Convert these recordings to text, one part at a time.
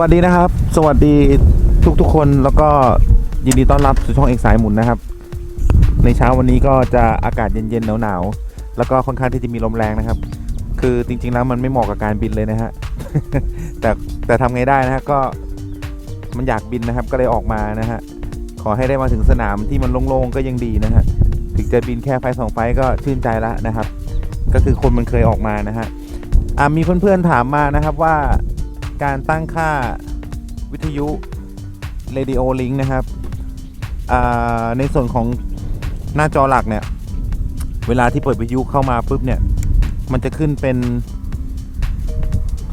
สวัสดีนะครับ สวัสดีทุกๆคนแล้วก็ยินดีต้อนรับสู่ช่องเอกสายหมุนนะครับ ในเช้าวันนี้ก็จะอากาศเย็นๆหนาวๆแล้วก็ค่อนข้างที่จะมีลมแรงนะครับ คือจริงๆแล้วมันไม่เหมาะกับการบินเลยนะฮะแต่แต่ทำไงได้นะฮะก็มันอยากบินนะครับ ก็เลยออกมานะฮะขอให้ได้มาถึงสนามที่มันโล่งๆก็ยังดีนะฮะถึงจะบินแค่ไฟสองไฟก็ชื่นใจแล้วนะครับ ก็คือคนมันเคยออกมานะฮะอ่ามีเพื่อนๆถามมานะครับว่า การตั้งค่าวิทยุ Radio Link นะครับ ในส่วนของหน้าจอหลักเนี่ย เวลาที่เปิดวิทยุเข้ามาปุ๊บเนี่ย มันจะขึ้นเป็น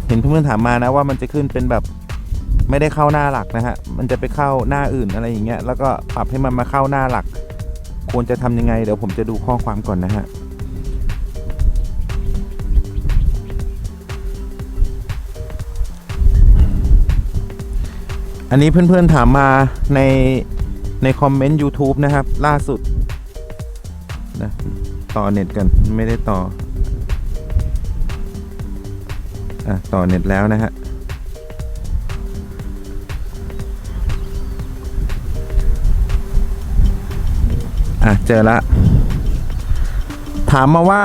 เห็นเพื่อนๆถามมานะว่ามันจะขึ้นเป็นแบบไม่ได้เข้าหน้าหลักนะฮะ มันจะไปเข้าหน้าอื่นอะไรอย่างเงี้ย แล้วก็ปรับให้มันมาเข้าหน้าหลัก ควรจะทำยังไง เดี๋ยวผมจะดูข้อความก่อนนะฮะ อันนี้เพื่อนๆถามมาในในคอมเมนต์ YouTube นะครับ ล่าสุดนะต่อเน็ตกันไม่ได้ต่ออะต่อเน็ตแล้วนะฮะอะเจอละ ถามมาว่า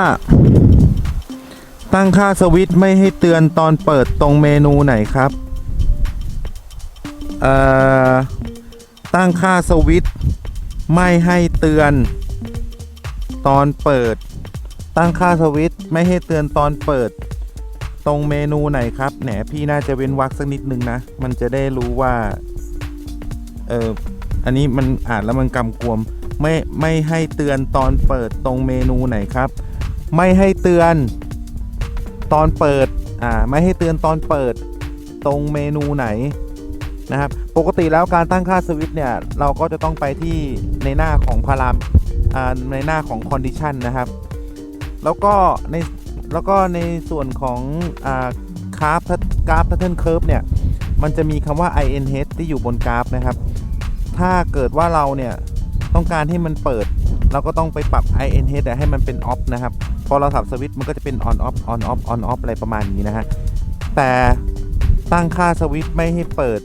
ตั้งค่าสวิตช์ไม่ให้เตือนตอนเปิดตรงเมนูไหนครับ ตั้งค่าสวิตช์ไม่ให้เตือน ตอนเปิด ตั้งค่าสวิตช์ไม่ให้เตือนตอนเปิด ตรงเมนูไหนครับแหนพี่น่าจะเว้นวรรคสักนิดนึงนะ มันจะได้รู้ว่า เอออันนี้มันอ่านแล้วมันกำกวม ไม่ไม่ให้เตือนตอนเปิดตรงเมนูไหนครับ ไม่ให้เตือนตอนเปิด อ่า ไม่ให้เตือนตอนเปิด ตรงเมนูไหน นะครับ ปกติแล้วการตั้งค่าสวิตช์เนี่ยเราก็จะต้องไปที่ในหน้าของพารามในหน้าของ condition นะครับ แล้วก็ในแล้วก็ในส่วนของกราฟกราฟ pattern curve เนี่ย มันจะมีคำว่า INH ที่อยู่บนกราฟนะครับ ถ้าเกิดว่าเราเนี่ยต้องการให้มันเปิด เราก็ต้องไปปรับ INH ให้มันเป็น off นะครับ พอเราสับสวิตช์มันก็จะเป็น on off on off on off อะไรประมาณนี้นะฮะ แต่ตั้งค่าสวิตช์ไม่ให้เปิด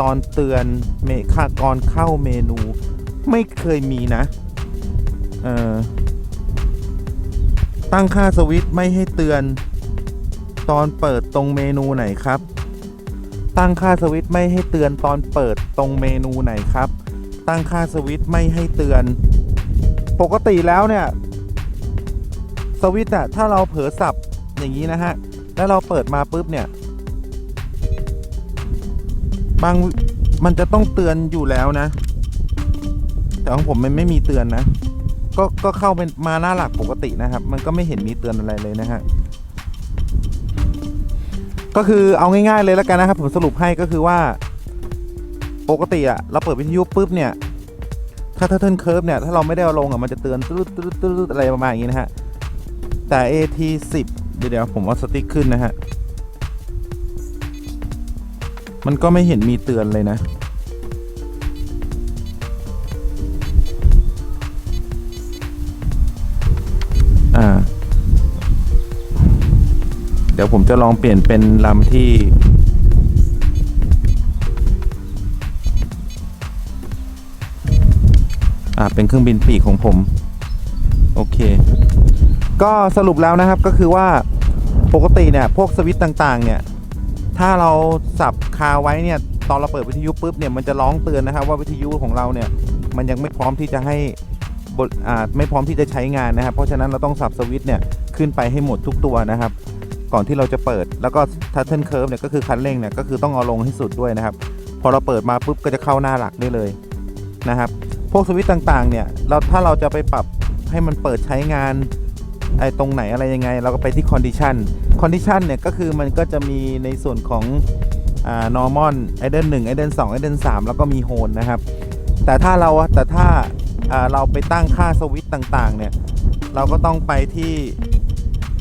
ตอนเตือนเมค่าก่อนเข้าเมนูไม่เคยมีนะ เออตั้งค่าสวิตช์ไม่ให้เตือน ตอนเปิดตรงเมนูไหนครับ ตั้งค่าสวิตช์ไม่ให้เตือนตอนเปิดตรงเมนูไหนครับ ตั้งค่าสวิตช์ไม่ให้เตือน ปกติแล้วเนี่ยสวิตช์อะถ้าเราเผลอสับอย่างนี้นะฮะ แล้วเราเปิดมาปุ๊บเนี่ย บางมันจะต้องเตือนอยู่แล้วนะ แต่ของผมมันไม่มีเตือนนะ ก็ก็เข้าเป็นมาหน้าหลักปกตินะครับ มันก็ไม่เห็นมีเตือนอะไรเลยนะฮะก็คือเอาง่ายๆเลยแล้วกันนะครับผมสรุปให้ก็คือว่าปกติอะเราเปิดวิทยุปุ๊บเนี่ย ถ้าเทิร์นเคิร์ฟเนี่ย ถ้าเราไม่ได้เอาลงอะมันจะเตือนตืดตืดตืดอะไรประมาณอย่างนี้นะฮะ แต่ AT 10 เดี๋ยวเดี๋ยวผมเอาสติ๊กขึ้นนะฮะ มันก็ไม่เห็นมีเตือนเลยนะ อ่า เดี๋ยวผมจะลองเปลี่ยนเป็นลำที่ อ่า เป็นเครื่องบินปีกของผม โอเค ก็สรุปแล้วนะครับก็คือว่าปกติเนี่ย พวกสวิตต่าง ๆ เนี่ย ถ้าเราสับคาไว้เนี่ยตอนเราเปิดวิทยุปุ๊บเนี่ยมันจะร้องเตือนนะครับว่าวิทยุของเราเนี่ยมันยังไม่พร้อมที่จะให้บทอ่าไม่พร้อมที่จะใช้งานนะครับ เพราะฉะนั้นเราต้องสับสวิตช์เนี่ยขึ้นไปให้หมดทุกตัวนะครับ ก่อนที่เราจะเปิดแล้วก็ทั t เทิ n เคิร์ฟเนี่ยก็คือคันเร่งเนี่ยก็คือต้องเอาลงให้สุดด้วยนะครับ พอเราเปิดมาปุ๊บก็จะเข้าหน้าหลักได้เลยนะครับ พวกสวิตช์ต่างๆเนี่ยเราถ้าเราจะไปปรับให้มันเปิดใช้งาน ไอ้ตรงไหนอะไรยังไง เราก็ไปที่ condition condition เนี่ยก็คือมันก็จะมีในส่วนของอ่า normal idle 1 idle 2 idle 3แล้วก็มี hold นะครับ แต่ถ้าเราแต่ถ้าอ่าเราไปตั้งค่าสวิตต่างๆเนี่ยเราก็ต้องไปที่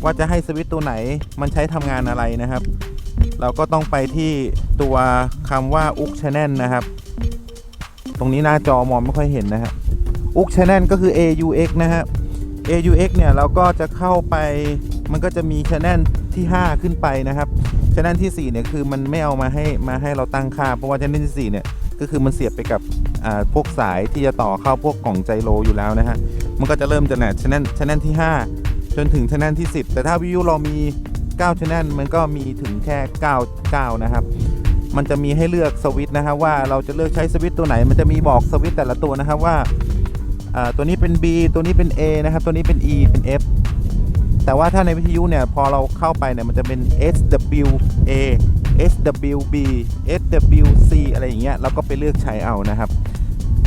ว่าจะให้สวิตตัวไหนมันใช้ทำงานอะไรนะครับ เราก็ต้องไปที่ตัวคำว่า UX channel นะครับ ตรงนี้หน้าจอมองไม่ค่อยเห็นนะฮะ UX channel ก็คือ AUX นะฮะ AUX เนี่ยเราก็จะเข้าไปมันก็จะมี channel ที่ 5 ขึ้นไปนะครับชแนลที่4เนี่ยคือมันไม่เอามาให้มาให้เราตั้งค่า เพราะว่าชแนลที่4เนี่ยก็คือมันเสียบไปกับอ่าพวกสายที่จะต่อเข้าพวกกล่องไจโรอยู่แล้วนะฮะมันก็จะเริ่มจากไหนชแนลชแนลที่ 5 จนถึงชแนลที่ 10 แต่ถ้าวิวเรามี9ชแนลมันก็มีถึงแค่9 9นะครับมันจะมีให้เลือกสวิตช์นะครับว่าเราจะเลือกใช้สวิตช์ตัวไหน มันจะมีบอกสวิตช์แต่ละตัวนะครับว่า ตัวนี้เป็น B ตัวนี้เป็น A นะครับ ตัวนี้เป็น E เป็น F แต่ว่าถ้าในวิทยุเนี่ย พอเราเข้าไปเนี่ย มันจะเป็น SWA SWB SWC อะไรอย่างเงี้ยเราก็ไปเลือกใช้เอานะครับ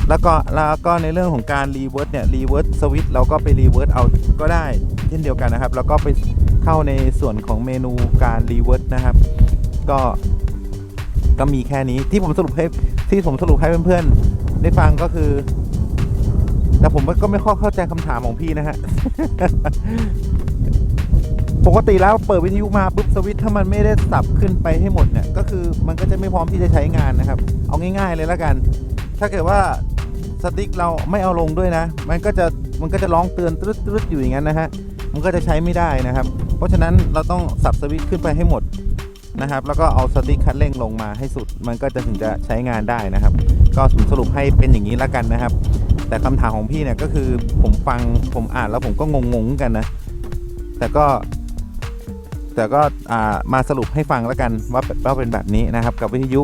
แล้วก็แล้วก็ในเรื่องของการรีเวิร์สเนี่ยรีเวิร์สสวิตเราก็ไปรีเวิร์สเอาก็ได้เช่นเดียวกันนะครับ แล้วก็ไปเข้าในส่วนของเมนูการรีเวิร์สนะครับ ก็ก็มีแค่นี้ที่ผมสรุปให้ที่ผมสรุปให้เพื่อนๆได้ฟังก็คือ แต่ผมก็ไม่ค่อยเข้าใจคำถามของพี่นะฮะ ปกติแล้วเปิดวิทยุมาปุ๊บสวิตช์ถ้ามันไม่ได้สับขึ้นไปให้หมดเนี่ย ก็คือมันก็จะไม่พร้อมที่จะใช้งานนะครับ เอาง่าย ๆ เลยแล้วกัน ถ้าเกิดว่าสติ๊กเราไม่เอาลงด้วยนะ มันก็จะมันก็จะร้องเตือนตรึดตรึดอยู่อย่างนั้นนะฮะ มันก็จะใช้ไม่ได้นะครับ เพราะฉะนั้นเราต้องสับสวิตช์ขึ้นไปให้หมดนะครับ แล้วก็เอาสติ๊กคันเร่งลงมาให้สุด มันก็จะถึงจะใช้งานได้นะครับ ก็สรุปให้เป็นอย่างนี้แล้วกันนะครับ แต่คำถามของพี่เนี่ยก็คือผมฟังผมอ่านแล้วผมก็งงๆกันนะ แต่ก็ แต่ก็มาสรุปให้ฟังแล้วกันว่าว่าเป็นแบบนี้นะครับ กับวิทยุ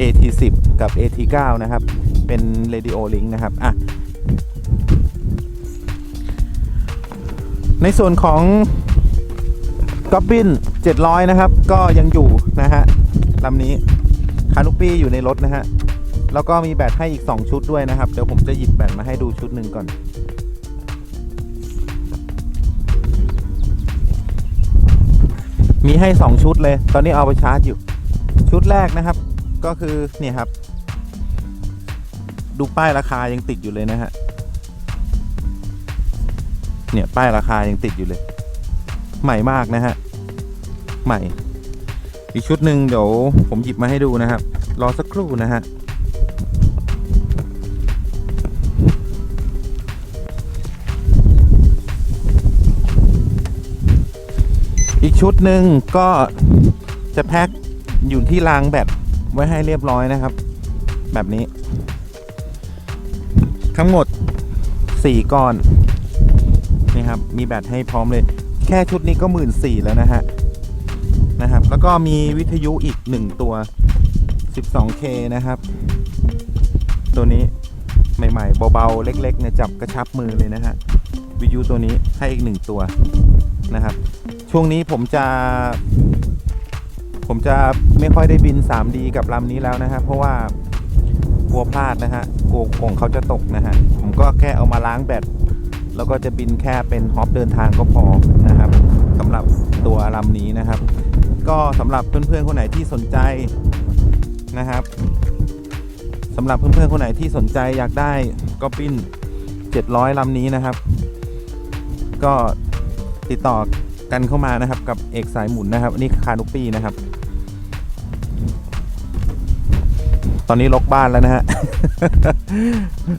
AT10 กับ AT9 นะครับ เป็น Radio Link นะครับอะในส่วนของ g o b b i n 700 นะครับ ก็ยังอยู่นะฮะลำนี้คานุปี้อยู่ในรถนะฮะ แล้วก็มีแบตให้อีก 2 ชุดด้วยนะครับ เดี๋ยวผมจะหยิบแบตมาให้ดูชุดหนึ่งก่อน มีให้ 2 ชุดเลย ตอนนี้เอาไปชาร์จอยู่ ชุดแรกนะครับ ก็คือเนี่ยครับ ดูป้ายราคายังติดอยู่เลยนะฮะ เนี่ยป้ายราคายังติดอยู่เลย ใหม่มากนะฮะ ใหม่ อีกชุดหนึ่งเดี๋ยวผมหยิบมาให้ดูนะครับ รอสักครู่นะฮะ ชุดหนึ่งก็จะแพ็คอยู่ที่รางแบตไว้ให้เรียบร้อยนะครับ แบบนี้ ทั้งหมด 4ก้อนนี่ครับ มีแบตให้พร้อมเลย แค่ชุดนี้ก็หมื่นสี่แล้วนะฮะนะครับ แล้วก็มีวิทยุอีก 1 ตัว 12K นะครับ ตัวนี้ใหม่ๆเบาๆ เล็กๆเนี่ยจับกระชับมือเลยนะฮะวิทยุตัวนี้ให้อีก 1 ตัวนะครับ ช่วงนี้ผมจะ ผมจะไม่ค่อยได้บิน 3D กับลำนี้แล้วนะฮะเพราะว่ากลัวพลาดนะฮะกลัวกล่องเขาจะตกนะฮะผมก็แค่เอามาล้างแบตแล้วก็จะบินแค่เป็นฮอปเดินทางก็พอนะครับสำหรับตัวลำนี้นะครับ ก็สำหรับเพื่อนๆคนไหนที่สนใจนะครับสำหรับเพื่อนๆคนไหนที่สนใจอยากได้ก็บิน700ลำนี้นะครับ ก็ติดต่อ กันเข้ามานะครับ กับเอกสายหมุนนะครับอันนี้คานุปี้นะครับ ตอนนี้ล็อกบ้านแล้วนะฮะ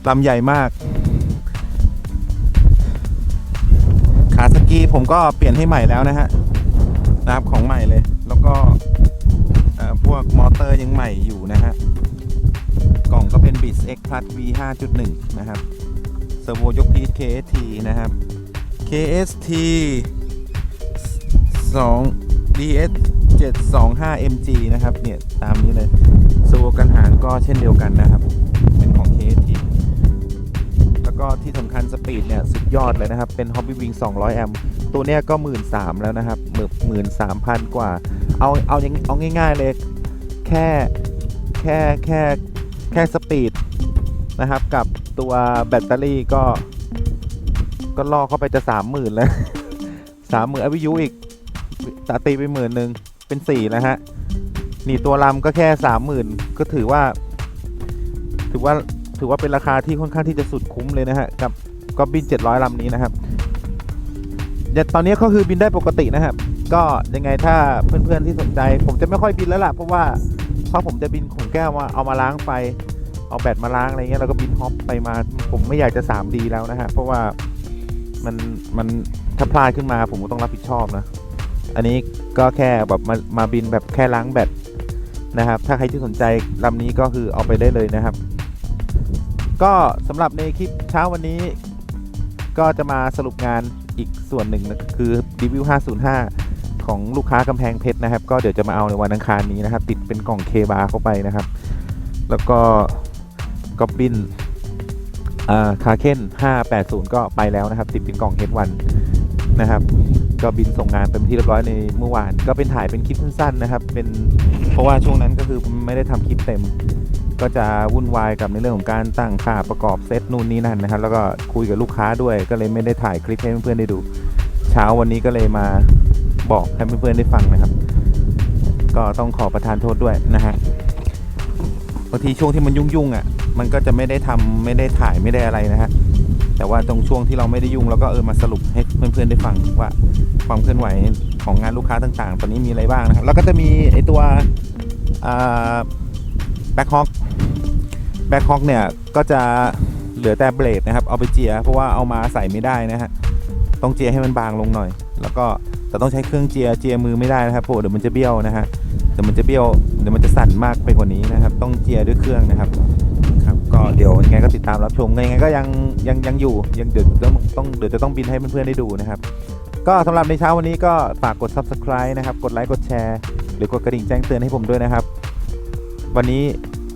ลำใหญ่มาก ขาสกีผมก็เปลี่ยนให้ใหม่แล้วนะฮะนะครับของใหม่เลย แล้วก็พวกมอเตอร์ยังใหม่อยู่นะฮะกล่องก็เป็น b i t X Plus V 5.1 นะครับเซอร์โวยกพีท KST นะครับ KST 2 DS 725 MG นะครับ เนี่ยตามนี้เลยสโวกันหางก็เช่นเดียวกันนะครับ เป็นของ KST แล้วก็ที่สำคัญสปีดเนี่ยสุดยอดเลยนะครับ เป็น Hobby Wing 200 แอมป์ตัวเนี้ยก็ 1 3ื่นแล้วนะครับหมื่นสามพันกว่า เอาเอาอย่างเอาง่าย ๆเลย แค่แค่แค่แค่สปีดนะครับ กับตัวแบตเตอรี่ก็ ก็ล่อเข้าไปจะสามหมื่นแล้วสามหมื่นอวิยุอีก ตาตีไปหมื่นหนึ่งเป็นสี่แล้วฮะนี่ตัวลำก็แค่สามหมื่นก็ถือว่า ถือว่าถือว่าเป็นราคาที่ค่อนข้างที่จะสุดคุ้มเลยนะฮะกับก็บิน700ลำนี้นะครับเดี๋ยวตอนนี้ก็คือบินได้ปกตินะครับ ก็ยังไงถ้าเพื่อนๆที่สนใจ ผมจะไม่ค่อยบินแล้วล่ะเพราะว่าเพราะผมจะบินของแก้วมาเอามาล้างไฟเอาแบตมาล้างอะไรเงี้ยแล้วก็บินฮอปไปมา ผมไม่อยากจะ 3D แล้วนะฮะเพราะว่ามันมันถ้าพลาดขึ้นมาผมก็ต้องรับผิดชอบนะ อันนี้ก็แค่แบบมามาบินแบบแค่ล้างแบตนะครับ ถ้าใครที่สนใจลำนี้ก็คือเอาไปได้เลยนะครับ ก็สำหรับในคลิปเช้าวันนี้ ก็จะมาสรุปงานอีกส่วนหนึ่งนะคือ d v 505 ของลูกค้ากำแพงเพชรนะครับ ก็เดี๋ยวจะมาเอาในวันอังคารนี้นะครับ ติดเป็นกล่องเคบาเข้าไปนะครับ แล้วก็กอบบินคาเคน580 ก็ไปแล้วนะครับ ติดเป็นกล่องเฮดวันนะครับ ก็บินส่งงานเป็นที่เรียบร้อยในเมื่อวาน ก็เป็นถ่ายเป็นคลิปสั้นๆนะครับ เป็นเพราะว่าช่วงนั้นก็คือไม่ได้ทำคลิปเต็ม ก็จะวุ่นวายกับในเรื่องของการตั้งค่าประกอบเซตนู่นนี่นั่นนะครับ แล้วก็คุยกับลูกค้าด้วย ก็เลยไม่ได้ถ่ายคลิปให้เพื่อนๆได้ดู เช้าวันนี้ก็เลยมาบอกให้เพื่อนๆได้ฟังนะครับ ก็ต้องขอประทานโทษด้วยนะฮะบางทีช่วงที่มันยุ่งๆอะ มันก็จะไม่ได้ทำไม่ได้ถ่ายไม่ได้อะไรนะฮะ แต่ว่าตรงช่วงที่เราไม่ได้ยุ่งเราก็เออมาสรุปให้เพื่อนๆได้ฟังว่าความเคลื่อนไหวของงานลูกค้าต่างๆ ตอนนี้มีอะไรบ้างนะครับ แล้วก็จะมีไอตัวแบ็คฮอคแบ็คฮอคเนี่ยก็จะเหลือแต่เบลดนะครับ เอาไปเจีย เพราะว่าเอามาใส่ไม่ได้นะฮะต้องเจียให้มันบางลงหน่อย แล้วก็แต่ต้องใช้เครื่องเจียเจียมือไม่ได้นะครับเพราะเดี๋ยวมันจะเบี้ยวนะฮะเดี๋ยวมันจะเบี้ยวเดี๋ยวมันจะสั่นมากไปกว่านี้นะครับ ต้องเจียด้วยเครื่องนะครับ ก็เดี๋ยวยังไงก็ติดตามรับชมยังไงก็ยังยังยังอยู่ยังเดี๋ยวต้องต้องเดี๋ยวจะต้องบินให้เพื่อนๆได้ดูนะครับ ก็สำหรับในเช้าวันนี้ก็ฝากกด subscribe นะครับกดไลค์กดแชร์หรือกดกระดิ่งแจ้งเตือนให้ผมด้วยนะครับ วันนี้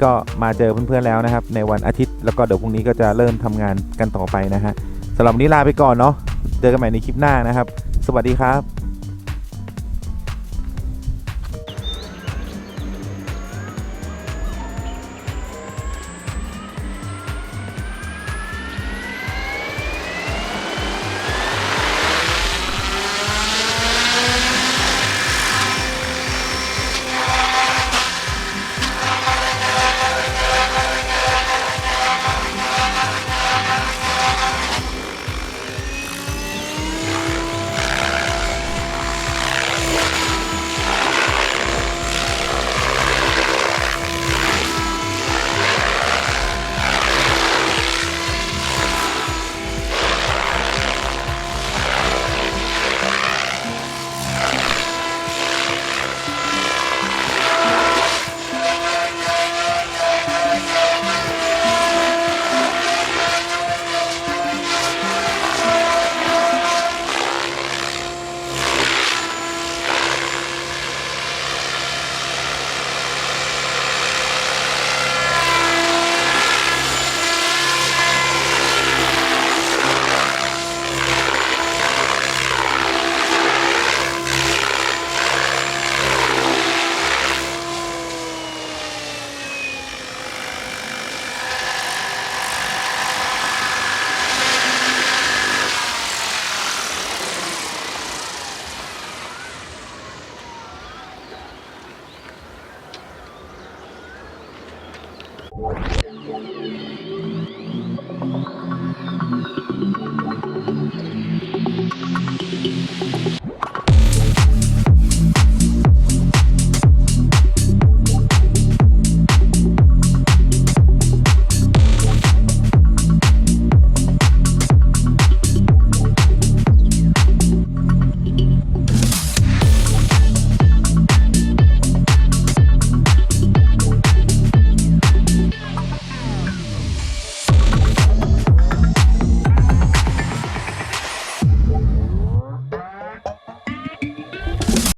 ก็มาเจอเพื่อนๆแล้วนะครับ ในวันอาทิตย์แล้วก็เดี๋ยวพรุ่งนี้ก็จะเริ่มทำงานกันต่อไปนะฮะสำหรับวันนี้ลาไปก่อนเนาะเจอกันใหม่ในคลิปหน้านะครับ สวัสดีครับ